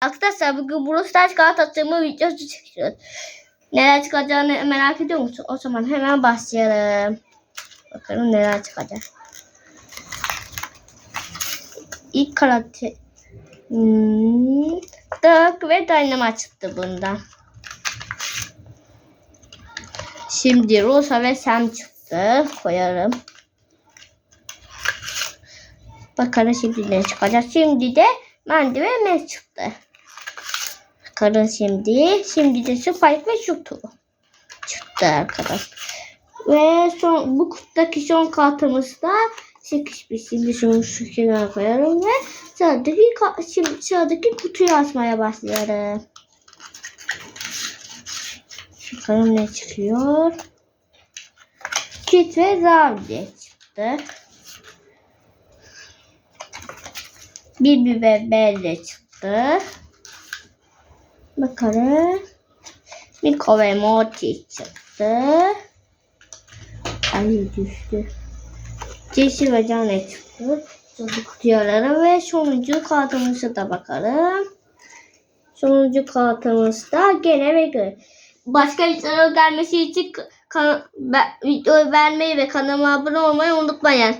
Arkadaşlar bugün Brawl Stars atımı videosu çekiyoruz. Neler çıkacağını merak ediyor musun? O zaman hemen başlayalım. Bakalım neler çıkacak. İlk karakter... Hmm, Dark ve Dynamite çıktı bundan. Şimdi Rosa ve Sam çıktı. Koyarım. Bakalım şimdi ne çıkacak. Şimdi de Mandy ve Max çıktı. Bakalım şimdi. Şimdi de Spike ve Şutu çıktı arkadaş. Ve son bu kutudaki son kartımız da çekişmiş. Şimdi şunu şu kenara koyalım ve sıradaki, şimdi sıradaki kutuyu açmaya başlayalım. Bakalım ne çıkıyor. Kit ve Zavdi çıktı. Bibi ve Belle çıktı. Bakalım. Miko ve Morty çıktı. Ay düştü. Jesse ve Janet çıktı. Çocuk kutuyaları ve sonuncu kartımıza da bakalım. Sonuncu kartımızda gene ve göre. Başka videoların gelmesi için kan- videoyu beğenmeyi ve kanalıma abone olmayı unutmayın.